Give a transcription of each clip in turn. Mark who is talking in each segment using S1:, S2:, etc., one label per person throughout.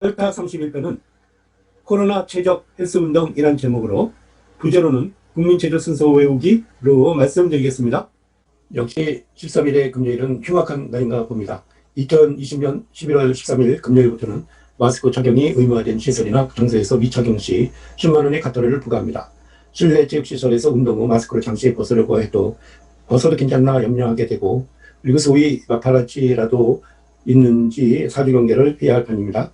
S1: 델타 31편은 코로나 최적 헬스 운동이란 제목으로 부제로는 국민체조 순서 외우기로 말씀드리겠습니다. 역시 13일의 금요일은 흉악한 날인가 봅니다. 2020년 11월 13일 금요일부터는 마스크 착용이 의무화된 시설이나 장소에서 미착용 시 10만 원의 카토리를 부과합니다. 실내 체육시설에서 운동 후 마스크를 잠시 벗으려고 해도 벗어도 괜찮나 염려하게 되고 그리고 소위 마파라치라도 있는지 사주경계를 해야 할 편입니다.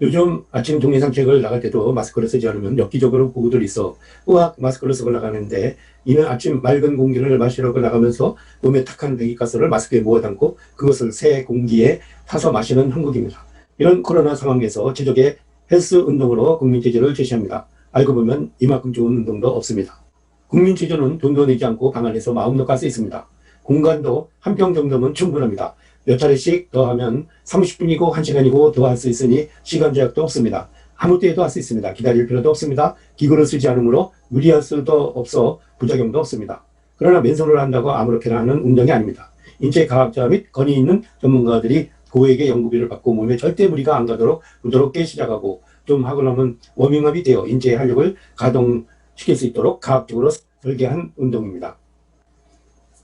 S1: 요즘 아침 동네 산책을 나갈 때도 마스크를 쓰지 않으면 엽기적으로 보고들 있어 우악 마스크를 쓰고 나가는데 이는 아침 맑은 공기를 마시려고 나가면서 몸에 탁한 배기가스를 마스크에 모아 담고 그것을 새 공기에 타서 마시는 한국입니다. 이런 코로나 상황에서 제적의 헬스 운동으로 국민체조를 제시합니다. 알고 보면 이만큼 좋은 운동도 없습니다. 국민체조는 돈도 내지 않고 방 안에서 마음도 깔 수 있습니다. 공간도 한 평 정도면 충분합니다. 몇 차례씩 더 하면 30분이고 1시간이고 더 할 수 있으니 시간 제약도 없습니다. 아무 때에도 할 수 있습니다. 기다릴 필요도 없습니다. 기구를 쓰지 않으므로 무리할 수도 없어 부작용도 없습니다. 그러나 맨손으로 한다고 아무렇게나 하는 운동이 아닙니다. 인체 과학자 및 권위 있는 전문가들이 고액의 연구비를 받고 몸에 절대 무리가 안 가도록 부드럽게 시작하고 좀 하고 나면 워밍업이 되어 인체의 활력을 가동시킬 수 있도록 과학적으로 설계한 운동입니다.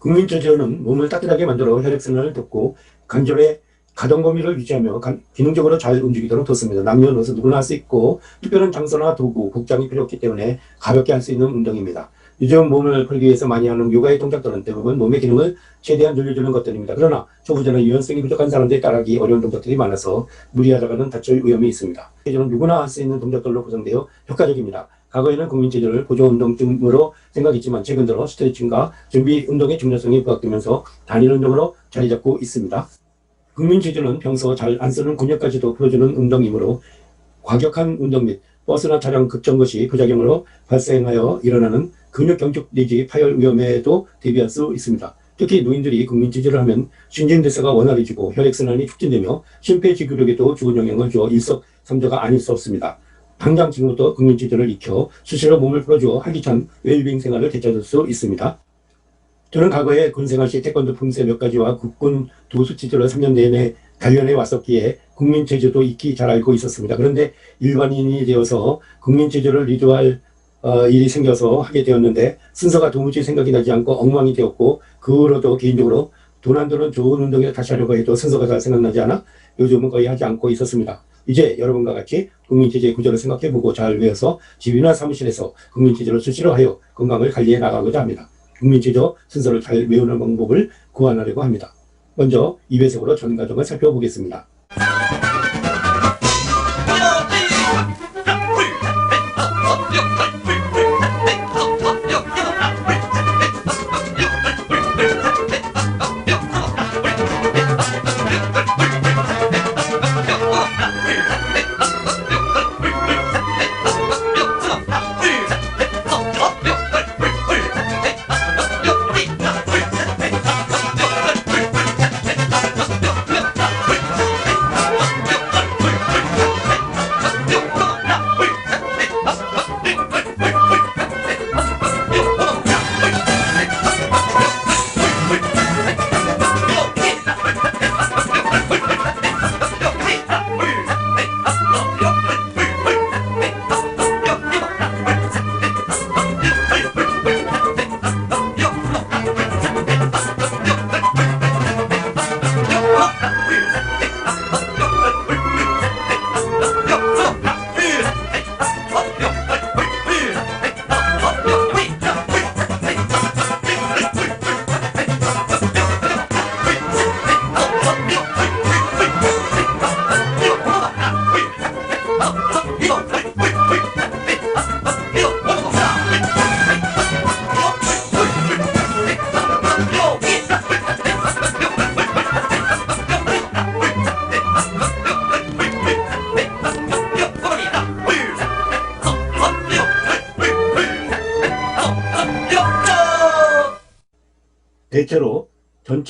S1: 국민체조는 몸을 따뜻하게 만들어 혈액순환을 돕고 관절의 가동 범위를 유지하며 간- 기능적으로 잘 움직이도록 돕습니다. 남녀노소 누구나 할 수 있고 특별한 장소나 도구, 복장이 필요 없기 때문에 가볍게 할 수 있는 운동입니다. 요즘 몸을 풀기 위해서 많이 하는 요가의 동작들은 대부분 몸의 기능을 최대한 늘려주는 것들입니다. 그러나 초보자나 유연성이 부족한 사람들이 따라하기 어려운 동작들이 많아서 무리하다가는 다칠 위험이 있습니다. 체조는 누구나 할 수 있는 동작들로 구성되어 효과적입니다. 과거에는 국민체조를 보조운동쯤으로 생각했지만 최근 들어 스트레칭과 준비 운동의 중요성이 부각되면서 단일 운동으로 자리 잡고 있습니다. 국민체조는 평소 잘 안 쓰는 근육까지도 풀어주는 운동이므로 과격한 운동 및 버스나 차량 급정 시 부작용으로 발생하여 일어나는 근육 경축 내지 파열 위험에도 대비할 수 있습니다. 특히 노인들이 국민체조를 하면 신진대사가 원활해지고 혈액순환이 촉진되며 심폐지구력에도 좋은 영향을 주어 일석삼조가 아닐 수 없습니다. 당장 지금부터 국민체조를 익혀 수시로 몸을 풀어주어 활기찬 웰빙 생활을 되찾을 수 있습니다. 저는 과거에 군생활 시 태권도 품새 몇 가지와 국군 도수체조를 3년 내내 단련해 왔었기에 국민체조도 익히 잘 알고 있었습니다. 그런데 일반인이 되어서 국민체조를 리드할 어, 일이 생겨서 하게 되었는데 순서가 도무지 생각이 나지 않고 엉망이 되었고 그 후로도 개인적으로 드는 좋은 운동을 다시 하려고 해도 순서가 잘 생각나지 않아 요즘은 거의 하지 않고 있었습니다. 이제 여러분과 같이 국민체조의 구조를 생각해보고 잘 외워서 집이나 사무실에서 국민체조를 수시로 하여 건강을 관리해 나가고자 합니다. 국민체조 순서를 잘 외우는 방법을 고안하려고 합니다. 먼저 2배속으로 전 과정을 살펴보겠습니다.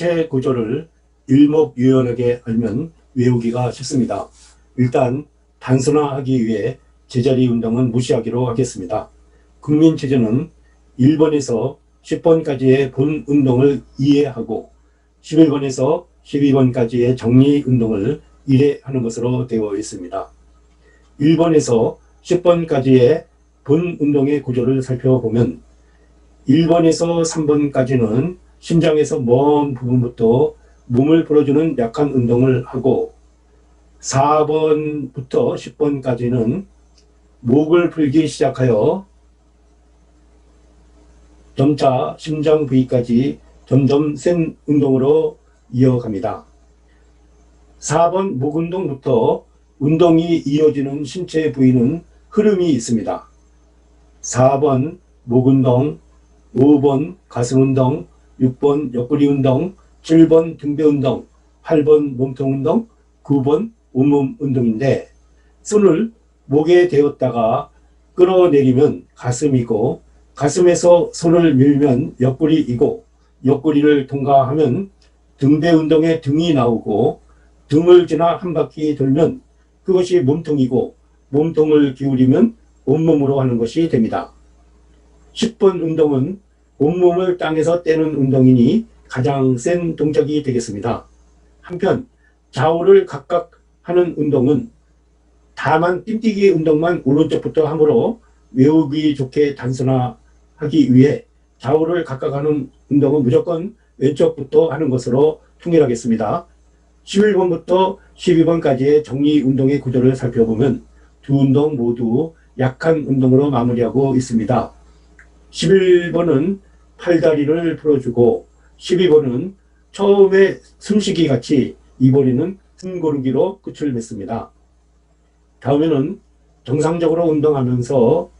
S1: 전체 구조를 일목요연하게 알면 외우기가 쉽습니다. 일단 단순화하기 위해 제자리 운동은 무시하기로 하겠습니다. 국민체조는 1번에서 10번까지의 본 운동을 이해하고 11번에서 12번까지의 정리 운동을 일회하는 것으로 되어 있습니다. 1번에서 10번까지의 본 운동의 구조를 살펴보면 1번에서 3번까지는 심장에서 먼 부분부터 몸을 풀어주는 약한 운동을 하고 4번부터 10번까지는 목을 풀기 시작하여 점차 심장 부위까지 점점 센 운동으로 이어갑니다. 4번 목 운동부터 운동이 이어지는 신체 부위는 흐름이 있습니다. 4번 목 운동, 5번 가슴 운동, 6번 옆구리 운동, 7번 등배 운동, 8번 몸통 운동, 9번 온몸 운동인데 손을 목에 대었다가 끌어내리면 가슴이고 가슴에서 손을 밀면 옆구리이고 옆구리를 통과하면 등배 운동에 등이 나오고 등을 지나 한 바퀴 돌면 그것이 몸통이고 몸통을 기울이면 온몸으로 하는 것이 됩니다. 10번 운동은 온몸을 땅에서 떼는 운동이니 가장 센 동작이 되겠습니다. 한편 좌우를 각각 하는 운동은 다만 띵뛰기 운동만 오른쪽부터 함으로 외우기 좋게 단순화하기 위해 좌우를 각각 하는 운동은 무조건 왼쪽부터 하는 것으로 통일하겠습니다. 11번부터 12번까지의 정리 운동의 구조를 살펴보면 두 운동 모두 약한 운동으로 마무리하고 있습니다. 11번은 팔다리를 풀어주고 12번은 처음에 숨쉬기 같이 이번에는 숨 고르기로 끝을 맺습니다. 다음에는 정상적으로 운동하면서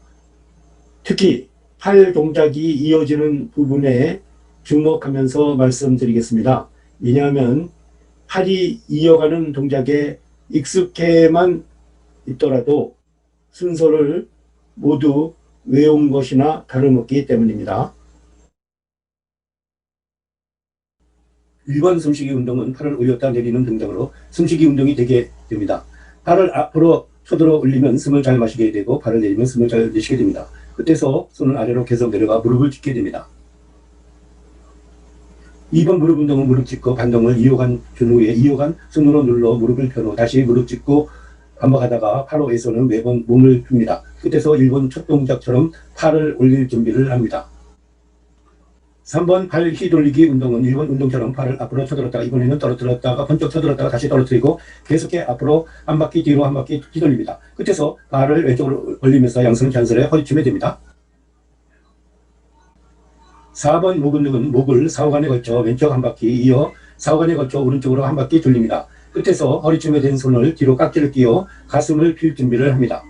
S1: 특히 팔 동작이 이어지는 부분에 주목하면서 말씀드리겠습니다. 왜냐하면 팔이 이어가는 동작에 익숙해만 있더라도 순서를 모두 외운 것이나 다름없기 때문입니다. 1번 숨쉬기 운동은 팔을 올렸다 내리는 등등으로 숨쉬기 운동이 되게 됩니다. 팔을 앞으로 쳐들어 올리면 숨을 잘 마시게 되고 팔을 내리면 숨을 잘 내쉬게 됩니다. 끝에서 손을 아래로 계속 내려가 무릎을 짚게 됩니다. 2번 무릎 운동은 무릎 짚고 반동을 2호간 준 후에 2호간 손으로 눌러 무릎을 펴후 다시 무릎 짚고 반복하다가 8호에서는 매번 몸을 풉니다. 끝에서 1번 첫 동작처럼 팔을 올릴 준비를 합니다. 3번 발 휘돌리기 운동은 1번 운동처럼 팔을 앞으로 쳐들었다가 이번에는 떨어뜨렸다가 번쩍 쳐들었다가 다시 떨어뜨리고 계속해 앞으로 한 바퀴 뒤로 한 바퀴 휘돌립니다. 끝에서 발을 왼쪽으로 올리면서 양손 잔설에 허리춤에 됩니다. 4번 목 운동은 목을 사후간에 걸쳐 왼쪽 한 바퀴 이어 사후간에 걸쳐 오른쪽으로 한 바퀴 돌립니다. 끝에서 허리춤에 댄 손을 뒤로 깍지를 끼워 가슴을 필 준비를 합니다.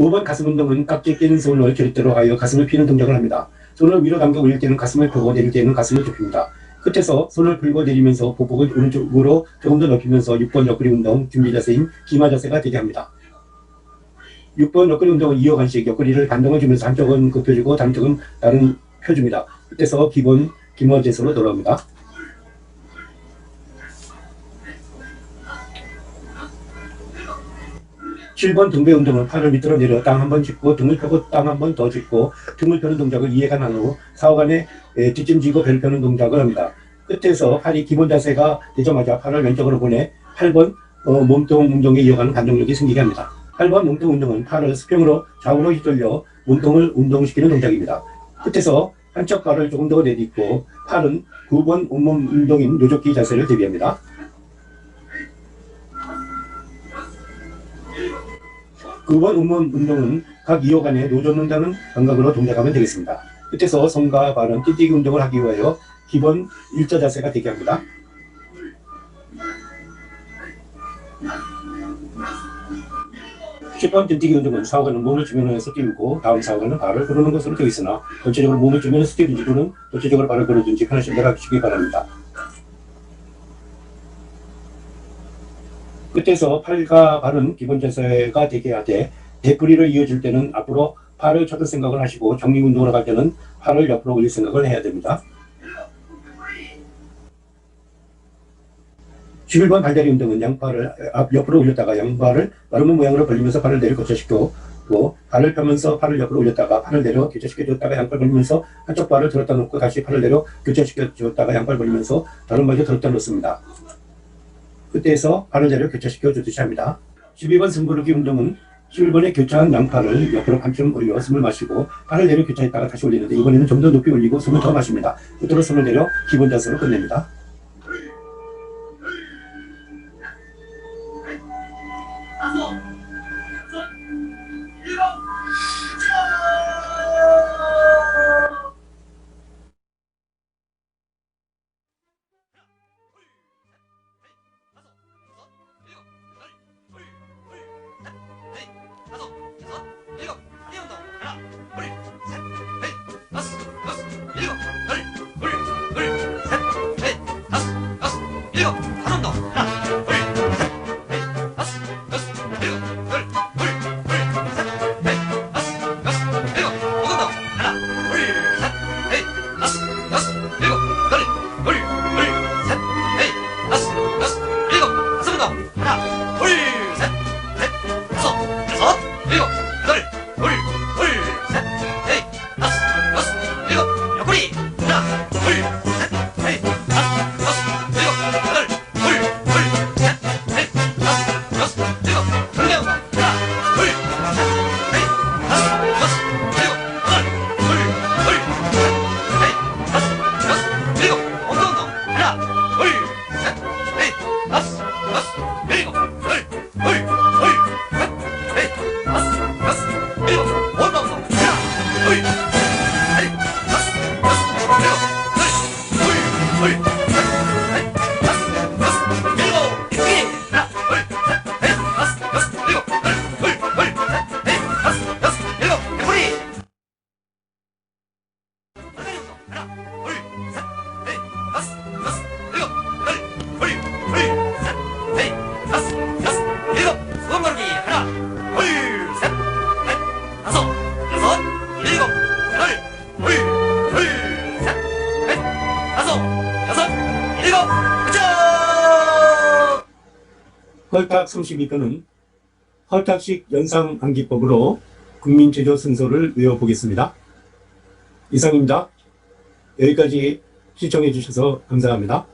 S1: 5번 가슴 운동은 깍지 낀 손을 기립대로 하여 가슴을 피는 동작을 합니다. 손을 위로 당겨 올릴 때는 가슴을 펴고 내릴 때는 가슴을 좁힙니다. 끝에서 손을 풀고 내리면서 보폭을 오른쪽으로 조금 더 넓히면서 6번 옆구리 운동 준비 자세인 기마 자세가 되게 합니다. 6번 옆구리 운동은 이어간식 옆구리를 반동을 주면서 한쪽은 굽혀주고 다른 쪽은 다른 펴줍니다. 끝에서 기본 기마 자세로 돌아옵니다. 7번 등배 운동은 팔을 밑으로 내려 땅 한 번 짚고 등을 펴고 땅 한 번 더 짚고 등을 펴는 동작을 이해가 나누고 사후간에 에, 뒷짐지고 배를 펴는 동작을 합니다. 끝에서 팔이 기본 자세가 되자마자 팔을 왼쪽으로 보내 8번 어, 몸통 운동에 이어가는 반동력이 생기게 합니다. 8번 몸통 운동은 팔을 수평으로 좌우로 휘돌려 몸통을 운동시키는 동작입니다. 끝에서 한쪽 발을 조금 더 내딛고 팔은 9번 온몸 운동인 노젓기 자세를 대비합니다. 9번 온몸 운동은 각 2호간에 노젓는다는 감각으로 동작하면 되겠습니다. 끝에서 손과 발은 띠뛰기 운동을 하기 위하여 기본 일자 자세가 되게 합니다. 십번 띠뛰기 운동은 사후간은 몸을 주면에서 띄우고 다음 사후간은 발을 구르는 것으로 되어 있으나 전체적으로 몸을 주면에서 띄우든지 또는 전체적으로 발을 구르든지 편하신 대로 하시기 바랍니다. 끝에서 팔과 발은 기본 자세가 되게 하되 대풀이를 이어줄 때는 앞으로 팔을 쳐들 생각을 하시고 정리 운동을 갈 때는 팔을 옆으로 올릴 생각을 해야 됩니다. 11번 발다리 운동은 양팔을 앞 옆으로 올렸다가 양발을 마름모 모양으로 벌리면서 팔을 내려 교차시키고 또 발을 펴면서 팔을 옆으로 올렸다가 팔을 내려 교차시켜 줬다가 양발 벌리면서 한쪽 발을 들었다 놓고 다시 팔을 내려 교차시켜 줬다가 양발 벌리면서 다른 발을 들었다 놓습니다. 그때에서 내려 교차시켜 주듯이 합니다. 12번 승부르기 운동은 11번에 교차한 양팔을 옆으로 반쯤 올려 숨을 마시고 발을 내려 교차했다가 다시 올리는데 이번에는 좀 더 높이 올리고 숨을 더 마십니다. 끝으로 숨을 내려 기본 자세로 끝냅니다. 嘿 헐탁 32편은 헐탁식 연상암기법으로 국민제조 순서를 외워보겠습니다. 이상입니다. 여기까지 시청해 주셔서 감사합니다.